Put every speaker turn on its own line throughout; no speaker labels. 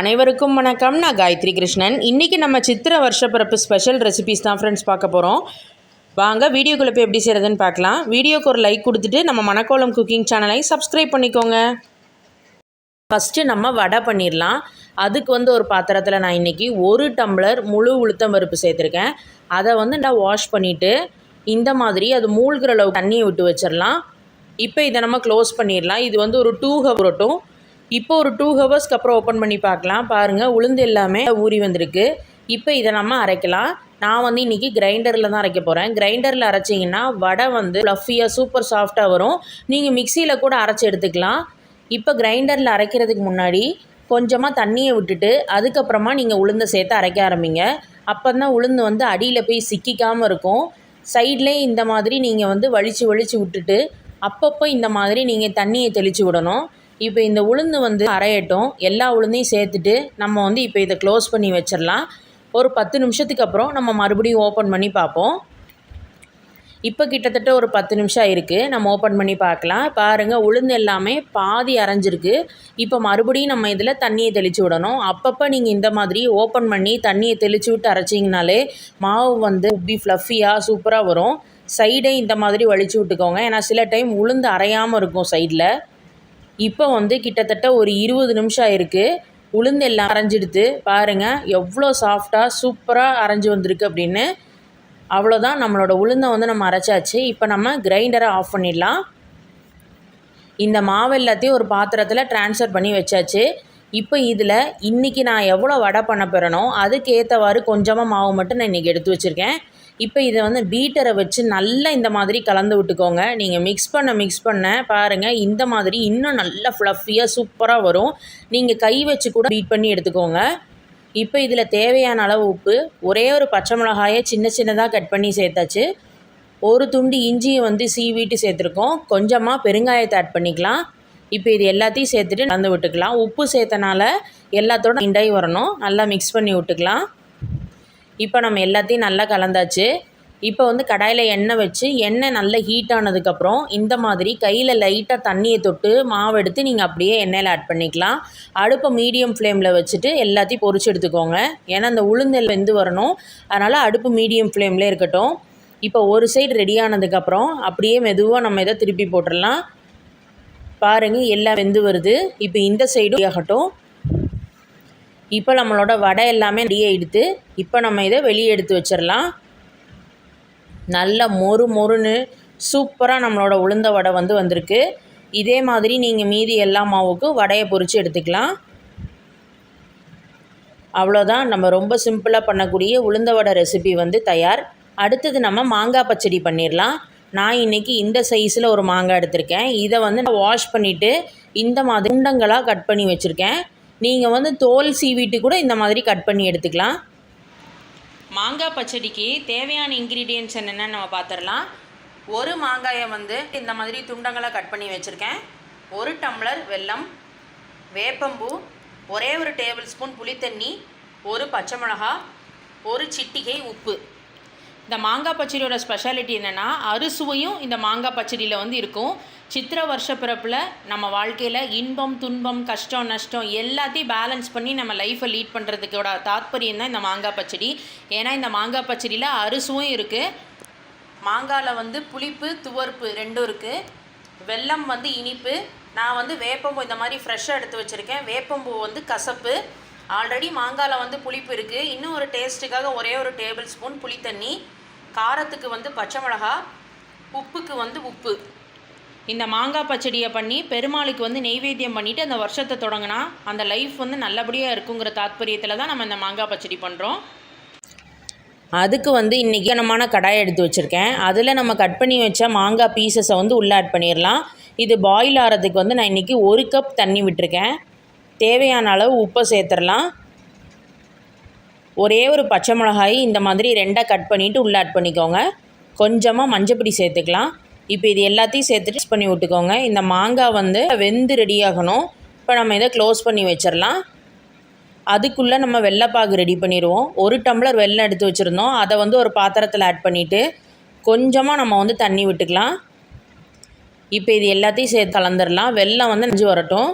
அனைவருக்கும் வணக்கம். நான் காயத்ரி கிருஷ்ணன். இன்றைக்கி நம்ம சித்திர வருஷப்பிறப்பு ஸ்பெஷல் ரெசிபிஸ் தான் ஃப்ரெண்ட்ஸ் பார்க்க போகிறோம் வாங்க வீடியோக்குள்ளே போய் எப்படி செய்கிறதுன்னு பார்க்கலாம். வீடியோக்கு ஒரு லைக் கொடுத்துட்டு நம்ம மணக்கோலம் குக்கிங் சேனலை சப்ஸ்கிரைப் பண்ணிக்கோங்க. ஃபஸ்ட்டு நம்ம வடை பண்ணிடலாம் அதுக்கு வந்து ஒரு பாத்திரத்தில் நான் இன்றைக்கி ஒரு டம்ளர் முழு உளுத்தம் பருப்பு சேர்த்துருக்கேன். அதை வந்து நான் வாஷ் பண்ணிவிட்டு இந்த மாதிரி அது மூழ்கிற அளவு தண்ணியை விட்டு வச்சிடலாம் இப்போ இதை நம்ம க்ளோஸ் பண்ணிடலாம் இது வந்து ஒரு டூ ஹவர் வரட்டும் இப்போ ஒரு டூ ஹவர்ஸ்க்கு அப்புறம் ஓப்பன் பண்ணி பார்க்கலாம். பாருங்கள் உளுந்து எல்லாமே ஊறி வந்திருக்கு. இப்போ இதை நம்ம அரைக்கலாம். நான் வந்து இன்றைக்கி கிரைண்டரில் தான் அரைக்க போகிறேன் கிரைண்டரில் அரைச்சிங்கன்னா வடை வந்து ஃப்ளஃபியாக சூப்பர் சாஃப்டாக வரும். நீங்கள் மிக்சியில் கூட அரைச்சி எடுத்துக்கலாம். இப்போ கிரைண்டரில் அரைக்கிறதுக்கு முன்னாடி கொஞ்சமாக தண்ணியை விட்டுட்டு அதுக்கப்புறமா நீங்கள் உளுந்தை சேர்த்து அரைக்க ஆரம்பிங்க. அப்போ தான் உளுந்து வந்து அடியில் போய் சிக்கிக்காமல் இருக்கும். சைட்லேயே இந்த மாதிரி நீங்கள் வந்து வலிச்சு வலிச்சு விட்டுட்டு அப்பப்போ இந்த மாதிரி நீங்கள் தண்ணியை தெளித்து விடணும். இப்போ இந்த உளுந்து வந்து அரையட்டும். எல்லா உளுந்தையும் சேர்த்துட்டு நம்ம வந்து இப்போ இதை க்ளோஸ் பண்ணி வச்சிடலாம். ஒரு பத்து நிமிஷத்துக்கு அப்புறம் நம்ம மறுபடியும் ஓப்பன் பண்ணி பார்ப்போம். இப்போ கிட்டத்தட்ட ஒரு பத்து நிமிஷம் இருக்குது நம்ம ஓப்பன் பண்ணி பார்க்கலாம். பாருங்கள் உளுந்து எல்லாமே பாதி அரைஞ்சிருக்கு. இப்போ மறுபடியும் நம்ம இதில் தண்ணியை தெளித்து விடணும். அப்பப்போ நீங்கள் இந்த மாதிரி ஓப்பன் பண்ணி தண்ணியை தெளித்து விட்டு அரைச்சிங்கனாலே மாவு வந்து உப்பி ஃப்ளஃபியாக சூப்பராக வரும். சைடே இந்த மாதிரி வலிச்சு விட்டுக்கோங்க. ஏன்னா சில டைம் உளுந்து அரையாமல் இருக்கும் சைடில் இப்போ வந்து கிட்டத்தட்ட ஒரு இருபது நிமிஷம் ஆயிருக்கு. உளுந்து எல்லாம் அரைஞ்செடுத்து பாருங்கள் எவ்வளோ சாஃப்டாக சூப்பராக அரைஞ்சி வந்திருக்கு அப்படின்னு. அவ்வளோதான் நம்மளோட உளுந்தை வந்து நம்ம அரைச்சாச்சு. இப்போ நம்ம கிரைண்டரை ஆஃப் பண்ணிடலாம். இந்த மாவு எல்லாத்தையும் ஒரு பாத்திரத்தில் ட்ரான்ஸ்ஃபர் பண்ணி வச்சாச்சு. இப்போ இதில் இன்றைக்கி நான் எவ்வளோ வடை பண்ண போகிறேனோ அதுக்கேற்றவாறு கொஞ்சமாக மாவு மட்டும் நான் இன்றைக்கி எடுத்து வச்சுருக்கேன். இப்போ இதை வந்து பீட்டரை வச்சு நல்லா இந்த மாதிரி கலந்து விட்டுக்கோங்க. நீங்கள் மிக்ஸ் பண்ண மிக்ஸ் பண்ண பாருங்கள் இந்த மாதிரி இன்னும் நல்லா ஃப்ளஃபியாக சூப்பராக வரும். நீங்கள் கை வச்சு கூட பீட் பண்ணி எடுத்துக்கோங்க. இப்போ இதில் தேவையான அளவு உப்பு ஒரே ஒரு பச்சை மிளகாயை சின்ன சின்னதாக கட் பண்ணி சேர்த்தாச்சு. ஒரு துண்டு இஞ்சியை வந்து சீவிட்டு சேர்த்துருக்கோம். கொஞ்சமாக பெருங்காயத்தை ஆட் பண்ணிக்கலாம். இப்போ இது எல்லாத்தையும் சேர்த்துட்டு கலந்து விட்டுக்கலாம். உப்பு சேர்த்தனால எல்லாத்தோட இண்டாய் வரணும். நல்லா மிக்ஸ் பண்ணி விட்டுக்கலாம். இப்போ நம்ம எல்லாத்தையும் நல்லா கலந்தாச்சு. இப்போ வந்து கடாயில் எண்ணெய் வச்சு எண்ணெய் நல்லா ஹீட் ஆனதுக்கப்புறம் இந்த மாதிரி கையில் லைட்டாக தண்ணியை தொட்டு மாவு எடுத்து நீங்கள் அப்படியே எண்ணெயில் ஆட் பண்ணிக்கலாம். அடுப்பை மீடியம் ஃப்ளேமில் வச்சுட்டு எல்லாத்தையும் பொறிச்சு எடுத்துக்கோங்க. ஏன்னா அந்த உளுந்தல் வெந்து வரணும். அதனால் அடுப்பு மீடியம் ஃப்ளேம்லேயே இருக்கட்டும். இப்போ ஒரு சைடு ரெடி ஆனதுக்கப்புறம் அப்படியே மெதுவாக நம்ம இதை திருப்பி போட்டுடலாம். பாருங்கள் எல்லாம் வெந்து வருது. இப்போ இந்த சைடும் ஆகட்டும். இப்போ நம்மளோட வடை எல்லாமே ரெடி எடுத்து இப்போ நம்ம இதை வெளியே எடுத்து வச்சிடலாம். நல்ல மொறு மொறுன்னு சூப்பராக நம்மளோட உளுந்த வடை வந்து வந்திருக்கு. இதே மாதிரி நீங்கள் மீதி எல்லா மாவுக்கும் வடையை பொறிச்சு எடுத்துக்கலாம். அவ்வளோதான் நம்ம ரொம்ப சிம்பிளாக பண்ணக்கூடிய உளுந்த வடை ரெசிபி வந்து தயார். அடுத்தது நம்ம மாங்காய் பச்சடி பண்ணிடலாம். நான் இன்றைக்கி இந்த சைஸில் ஒரு மாங்காய் எடுத்திருக்கேன். இதை வந்து நான் வாஷ் பண்ணிவிட்டு இந்த மாதிரி உண்டங்களாக கட் பண்ணி வச்சுருக்கேன். நீங்கள் வந்து தோல் சீவிட்டு கூட இந்த மாதிரி கட் பண்ணி எடுத்துக்கலாம். மாங்காய் பச்சடிக்கு தேவையான இன்க்ரீடியன்ட்ஸ் என்னென்னு நம்ம பார்த்துடலாம் ஒரு மாங்காயை வந்து இந்த மாதிரி துண்டங்களாக கட் பண்ணி வச்சுருக்கேன். ஒரு டம்ளர் வெல்லம் வேப்பம்பூ ஒரே ஒரு டேபிள் ஸ்பூன் புளித்தண்ணி ஒரு பச்சை மிளகா ஒரு சிட்டிகை உப்பு. இந்த மாங்காய் பச்சடியோட ஸ்பெஷாலிட்டி என்னென்னா அறுசுவையும் இந்த மாங்காய் பச்சடியில் வந்து இருக்கும். சித்திர வருஷ பிறப்பில் நம்ம வாழ்க்கையில் இன்பம் துன்பம் கஷ்டம் நஷ்டம் எல்லாத்தையும் பேலன்ஸ் பண்ணி நம்ம லைஃப்பை லீட் பண்ணுறதுக்கோட தாத்பரியம் தான் இந்த மாங்காய் பச்சடி. ஏன்னா இந்த மாங்காய் பச்சடியில் அறுசுவும் இருக்குது மாங்காயில் வந்து புளிப்பு துவர்ப்பு ரெண்டும் இருக்குது வெல்லம் வந்து இனிப்பு. நான் வந்து வேப்பம்பூ இந்த மாதிரி ஃப்ரெஷ்ஷாக எடுத்து வச்சுருக்கேன். வேப்பம்பூ வந்து கசப்பு. ஆல்ரெடி மாங்காயில் வந்து புளிப்பு இருக்குது இன்னும் ஒரு டேஸ்ட்டுக்காக ஒரே ஒரு டேபிள் ஸ்பூன் புளித்தண்ணி காரத்துக்கு வந்து பச்சை மிளகா உப்புக்கு வந்து உப்பு. இந்த மாங்காய் பச்சடியை பண்ணி பெருமாளுக்கு வந்து நெய்வேத்தியம் பண்ணிவிட்டு அந்த வருஷத்தை தொடங்கினா அந்த லைஃப் வந்து நல்லபடியாக இருக்குங்கிற தாத்பரியத்தில் தான் நம்ம இந்த மாங்காய் பச்சடி பண்ணுறோம் அதுக்கு வந்து இன்றைக்கி கனமான கடாய் எடுத்து வச்சுருக்கேன். அதில் நம்ம கட் பண்ணி வச்ச மாங்காய் பீசஸை வந்து உள்ளே ஆட் பண்ணிடலாம் இது பாயில் ஆகிறதுக்கு வந்து நான் இன்றைக்கி ஒரு கப் தண்ணி விட்டுருக்கேன். தேவையான அளவு உப்பை சேர்த்துடலாம். ஒரே ஒரு பச்சை மிளகாய் இந்த மாதிரி ரெண்டாக கட் பண்ணிவிட்டு உள்ளே ஆட் பண்ணிக்கோங்க. கொஞ்சமாக மஞ்சப்பொடி சேர்த்துக்கலாம். இப்போ இது எல்லாத்தையும் சேர்த்துட்டு மிக்ஸ் பண்ணி விட்டுக்கோங்க. இந்த மாங்காய் வந்து வெந்து ரெடி ஆகணும். இப்போ நம்ம இதை க்ளோஸ் பண்ணி வச்சிடலாம். அதுக்குள்ளே நம்ம வெள்ளைப்பாகு ரெடி பண்ணிடுவோம். ஒரு டம்ளர் வெள்ளம் எடுத்து வச்சுருந்தோம். அதை வந்து ஒரு பாத்திரத்தில் ஆட் பண்ணிவிட்டு கொஞ்சமாக நம்ம வந்து தண்ணி விட்டுக்கலாம். இப்போ இது எல்லாத்தையும் சேர்த்து கலந்துடலாம். வெள்ளம் வந்து நெஞ்சு வரட்டும்.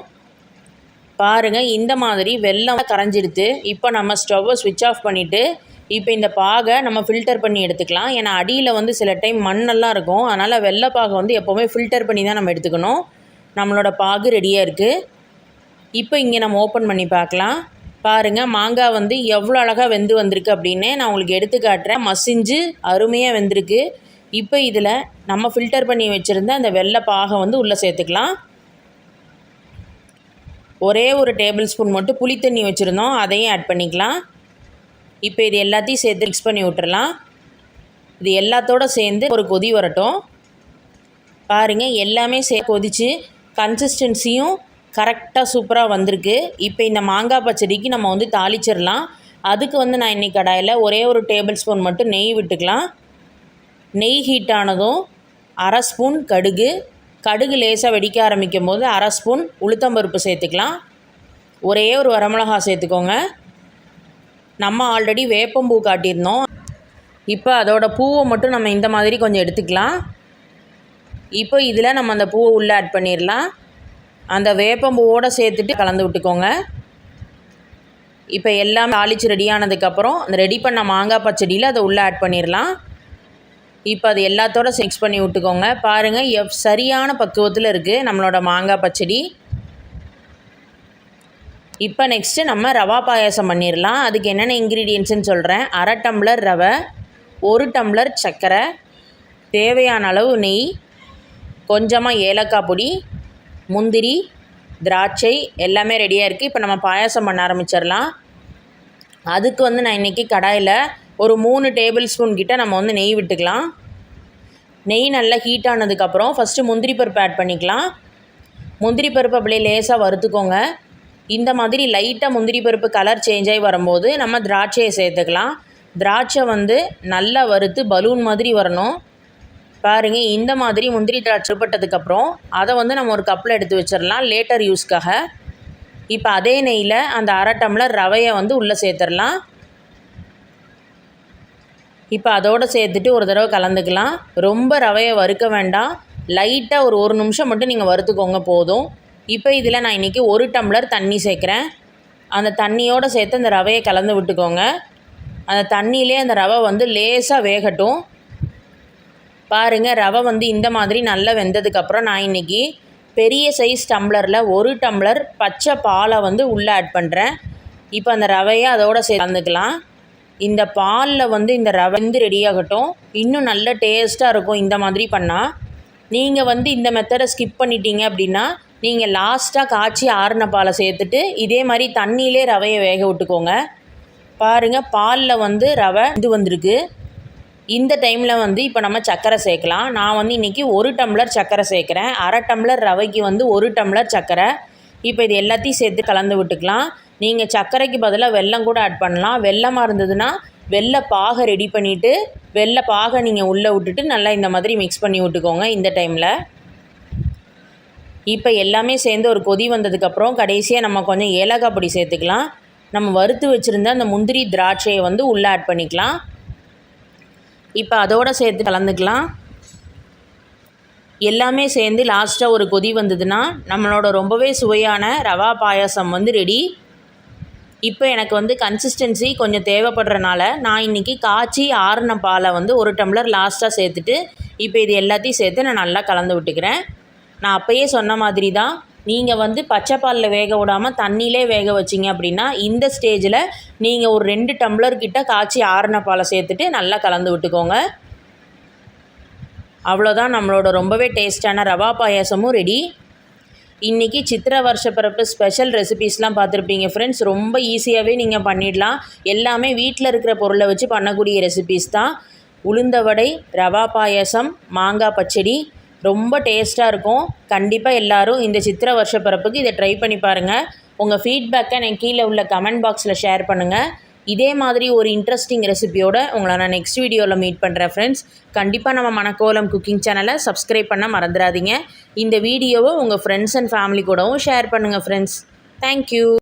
பாருங்கள் இந்த மாதிரி வெள்ளம் கரைஞ்சிடுத்து இப்போ நம்ம ஸ்டவ்வை ஸ்விட்ச் ஆஃப் பண்ணிவிட்டு இப்போ இந்த பாகை நம்ம ஃபில்டர் பண்ணி எடுத்துக்கலாம். ஏன்னா அடியில் வந்து சில டைம் மண்ணெல்லாம் இருக்கும். அதனால் வெள்ளை பாகை வந்து எப்போவுமே ஃபில்டர் பண்ணி தான் நம்ம எடுத்துக்கணும். நம்மளோட பாகு ரெடியாக இருக்குது இப்போ இங்கே நம்ம ஓப்பன் பண்ணி பார்க்கலாம். பாருங்கள் மாங்காய் வந்து எவ்வளோ அழகாக வெந்து வந்திருக்கு அப்படின்னு நான் உங்களுக்கு எடுத்து காட்டுறேன். மசிஞ்சு அருமையாக வெந்திருக்கு. இப்போ இதில் நம்ம ஃபில்டர் பண்ணி வச்சுருந்த அந்த வெள்ளை பாகை வந்து உள்ளே சேர்த்துக்கலாம். ஒரே ஒரு டேபிள் ஸ்பூன் மட்டும் புளி தண்ணி வச்சுருந்தோம். அதையும் ஆட் பண்ணிக்கலாம். இப்போ இது எல்லாத்தையும் சேர்த்து மிக்ஸ் பண்ணி விட்டுறலாம். இது எல்லாத்தோட சேர்ந்து ஒரு கொதி வரட்டும். பாருங்கள் எல்லாமே சே கொதித்து கன்சிஸ்டன்சியும் கரெக்டாக சூப்பராக வந்திருக்கு. இப்போ இந்த மாங்காய் பச்சடிக்கு நம்ம வந்து தாளிச்சிடலாம். அதுக்கு வந்து நான் இன்றைக்கி கடாயில் ஒரே ஒரு டேபிள் ஸ்பூன் மட்டும் நெய் விட்டுக்கலாம். நெய் ஹீட் ஆனதும் அரை ஸ்பூன் கடுகு கடுகு லேசாக வெடிக்க ஆரம்பிக்கும் போது அரை ஸ்பூன் உளுத்தம்பருப்பு சேர்த்துக்கலாம். ஒரே ஒரு வரமிளகா சேர்த்துக்கோங்க. நம்ம ஆல்ரெடி வேப்பம்பூ காட்டியிருந்தோம். இப்போ அதோட பூவை மட்டும் நம்ம இந்த மாதிரி கொஞ்சம் எடுத்துக்கலாம். இப்போ இதில் நம்ம அந்த பூவை உள்ளே ஆட் பண்ணிடலாம் அந்த வேப்பம்பூவோடு சேர்த்துட்டு கலந்து விட்டுக்கோங்க. இப்போ எல்லாம் தாளித்து ரெடியானதுக்கப்புறம் அந்த ரெடி பண்ண மாங்காய் பச்சடியில் அதை உள்ளே ஆட் பண்ணிடலாம் இப்போ அது எல்லாத்தோட மிக்ஸ் பண்ணி விட்டுக்கோங்க. பாருங்கள் எவ் சரியான பக்குவத்தில் இருக்குது நம்மளோட மாங்காய் பச்சடி. இப்போ நெக்ஸ்ட்டு நம்ம ரவா பாயாசம் பண்ணிடலாம் அதுக்கு என்னென்ன இன்க்ரீடியன்ட்ஸ்னு சொல்கிறேன் அரை டம்ளர் ரவை ஒரு டம்ளர் சர்க்கரை தேவையான அளவு நெய் கொஞ்சமாக ஏலக்காய் பொடி முந்திரி திராட்சை எல்லாமே ரெடியாக இருக்குது இப்போ நம்ம பாயாசம் பண்ண ஆரம்பிச்சிடலாம் அதுக்கு வந்து நான் இன்றைக்கி கடாயில் ஒரு மூணு டேபிள் ஸ்பூன் கிட்ட நம்ம வந்து நெய் விட்டுக்கலாம். நெய் நல்லா ஹீட் ஆனதுக்கப்புறம் ஃபஸ்ட்டு முந்திரி பருப்பு ஆட் பண்ணிக்கலாம். முந்திரி பருப்பு அப்படியே லேசாக வறுத்துக்கோங்க. இந்த மாதிரி லைட்டாக முந்திரி பருப்பு கலர் சேஞ்ச் ஆகி வரும்போது நம்ம திராட்சையை சேர்த்துக்கலாம். திராட்சை வந்து நல்லா வறுத்து பலூன் மாதிரி வரணும். பாருங்கள் இந்த மாதிரி முந்திரி திராட்சை பட்டதுக்கப்புறம் அதை வந்து நம்ம ஒரு கப்பில் எடுத்து வச்சிடலாம். லேட்டர் யூஸ்க்காக இப்போ அதே நெய்யில் அந்த அரை டம்ளர் ரவையை வந்து உள்ளே சேர்த்துடலாம். இப்போ அதோடு சேர்த்துட்டு ஒரு தடவை கலந்துக்கலாம். ரொம்ப ரவையை வறுக்க வேண்டாம். லைட்டாக ஒரு ஒரு நிமிஷம் மட்டும் நீங்கள் வறுத்துக்கோங்க போதும். இப்போ இதில் நான் இன்றைக்கி ஒரு டம்ளர் தண்ணி சேர்க்குறேன். அந்த தண்ணியோடு சேர்த்து அந்த ரவையை கலந்து விட்டுக்கோங்க. அந்த தண்ணியிலே அந்த ரவை வந்து லேசாக வேகட்டும். பாருங்கள் ரவை வந்து இந்த மாதிரி நல்லா வெந்ததுக்கப்புறம் நான் இன்றைக்கி பெரிய சைஸ் டம்ளரில் ஒரு டம்ளர் பச்சை பாலை வந்து உள்ளே ஆட் பண்ணுறேன் இப்போ அந்த ரவையை அதோடு சேர்ந்துக்கலாம் இந்த பாலில் வந்து இந்த ரவை வந்து ரெடியாகட்டும் இன்னும் நல்ல டேஸ்ட்டாக இருக்கும் இந்த மாதிரி பண்ணால் நீங்கள் வந்து இந்த மெத்தடை ஸ்கிப் பண்ணிட்டீங்க அப்படின்னா நீங்கள் லாஸ்ட்டாக காய்ச்சி ஆறின பாலை சேர்த்துட்டு இதே மாதிரி தண்ணியிலே ரவையை வேக விட்டுக்கோங்க. பாருங்கள் பாலில் வந்து ரவை இது வந்திருக்கு. இந்த டைமில் வந்து இப்போ நம்ம சர்க்கரை சேர்க்கலாம். நான் வந்து இன்றைக்கி ஒரு டம்ளர் சர்க்கரை சேர்க்குறேன். அரை டம்ளர் ரவைக்கு வந்து ஒரு டம்ளர் சர்க்கரை இப்போ இது எல்லாத்தையும் சேர்த்து கலந்து விட்டுக்கலாம். நீங்கள் சர்க்கரைக்கு பதிலாக வெல்லம் கூட ஆட் பண்ணலாம். வெல்லமாக இருந்ததுன்னா வெள்ளை பாகை ரெடி பண்ணிவிட்டு வெள்ளை பாகை நீங்கள் உள்ளே விட்டுட்டு நல்லா இந்த மாதிரி மிக்ஸ் பண்ணி விட்டுக்கோங்க இந்த டைமில் இப்போ எல்லாமே சேர்ந்து ஒரு கொதி வந்ததுக்கப்புறம் கடைசியாக நம்ம கொஞ்சம் ஏலக்காய் பொடி சேர்த்துக்கலாம். நம்ம வறுத்து வச்சுருந்த அந்த முந்திரி திராட்சையை வந்து உள்ளே ஆட் பண்ணிக்கலாம். இப்போ அதோடு சேர்த்து கலந்துக்கலாம். எல்லாமே சேர்ந்து லாஸ்ட்டாக ஒரு கொதி வந்ததுன்னா நம்மளோட ரொம்பவே சுவையான ரவா பாயாசம் வந்து ரெடி இப்போ எனக்கு வந்து கன்சிஸ்டன்சி கொஞ்சம் தேவைப்படுறனால நான் இன்றைக்கி காய்ச்சி ஆறுன பாலை வந்து ஒரு டம்ளர் லாஸ்ட்டாக சேர்த்துட்டு இப்போ இது எல்லாத்தையும் சேர்த்து நான் நல்லா கலந்து விட்டுக்கிறேன். நான் அப்போயே சொன்ன மாதிரி தான் நீங்கள் வந்து பச்சை பாலில் வேக விடாமல் தண்ணியிலே வேக வச்சிங்க அப்படின்னா இந்த ஸ்டேஜில் நீங்கள் ஒரு ரெண்டு டம்ளர் கிட்ட காய்ச்சி ஆறுன பாலை சேர்த்துட்டு நல்லா கலந்து விட்டுக்கோங்க. அவ்வளோதான் நம்மளோட ரொம்பவே டேஸ்டான ரவா பாயாசமும் ரெடி இன்றைக்கி சித்திர வருஷ பிறப்பு ஸ்பெஷல் ரெசிபீஸ்லாம் பார்த்துருப்பீங்க ஃப்ரெண்ட்ஸ் ரொம்ப ஈஸியாகவே நீங்கள் பண்ணிடலாம். எல்லாமே வீட்டில் இருக்கிற பொருளை வச்சு பண்ணக்கூடிய ரெசிபீஸ் தான். உளுந்த வடை ரவா பாயாசம் மாங்காய் பச்சடி ரொம்ப டேஸ்ட்டாக இருக்கும். கண்டிப்பாக எல்லோரும் இந்த சித்திர வருஷ பிறப்புக்கு இதை ட்ரை பண்ணி பாருங்கள் உங்கள் ஃபீட்பேக்கை எனக்கு கீழே உள்ள கமெண்ட் பாக்ஸில் ஷேர் பண்ணுங்கள் இதே மாதிரி ஒரு இன்ட்ரெஸ்டிங் ரெசிபியோட உங்களை நான் நெக்ஸ்ட் வீடியோவில் மீட் பண்ணுறேன் ஃப்ரெண்ட்ஸ் கண்டிப்பாக நம்ம மணக்கோலம் குக்கிங் சேனலை சப்ஸ்கிரைப் பண்ண மறந்துடாதீங்க. இந்த வீடியோவை உங்கள் ஃப்ரெண்ட்ஸ் அண்ட் ஃபேமிலி கூடவும் ஷேர் பண்ணுங்கள் ஃப்ரெண்ட்ஸ் தேங்க்யூ